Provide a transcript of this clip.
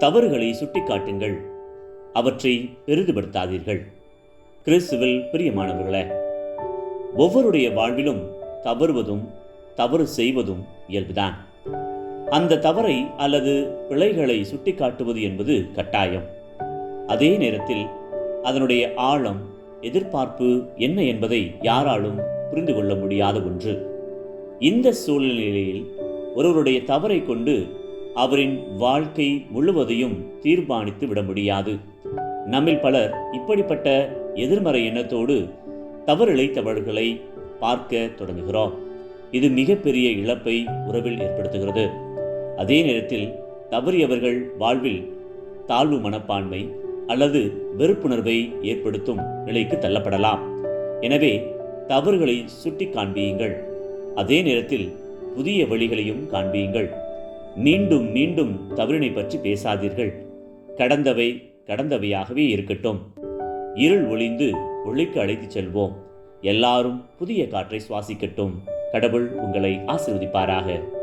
தவறுகளை சுட்டிக்காட்டுங்கள். அவற்றை பெரிதுபடுத்தாதீர்கள். கிறிஸ்துவில் பிரியமானவர்களே ஒவ்வொருடைய வாழ்விலும் தவறுவதும் தவறு செய்வதும் இயல்புதான். அந்த தவறை அல்லது பிழைகளை சுட்டிக்காட்டுவது என்பது கட்டாயம். அதே நேரத்தில் அதனுடைய ஆழம் எதிர்பார்ப்பு என்ன என்பதை யாராலும் புரிந்து கொள்ள முடியாத ஒன்று. இந்த சூழ்நிலையில் ஒருவருடைய தவறை கொண்டு அவரின் வாழ்க்கை முழுவதையும் தீர்மானித்து விட முடியாது. நம்மில் பலர் இப்படிப்பட்ட எதிர்மறை எண்ணத்தோடு தவறிழைத்தவர்களை பார்க்க தொடங்குகிறோம். இது மிகப்பெரிய இழப்பை உறவில் ஏற்படுத்துகிறது. அதே நேரத்தில் தவறியவர்கள் வாழ்வில் தாழ்வு மனப்பான்மை அல்லது வெறுப்புணர்வை ஏற்படுத்தும் நிலைக்கு தள்ளப்படலாம். எனவே தவறுகளை சுட்டி காண்பியுங்கள் அதே நேரத்தில் புதிய வழிகளையும் காண்பியுங்கள். மீண்டும் மீண்டும் தவறினை பற்றி பேசாதீர்கள். கடந்தவை கடந்தவையாகவே இருக்கட்டும். இருள் ஒளிந்து ஒளிக்கு அழைத்துச் செல்வோம். எல்லாரும் புதிய காற்றை சுவாசிக்கட்டும். கடவுள் உங்களை ஆசிர்வதிப்பாராக.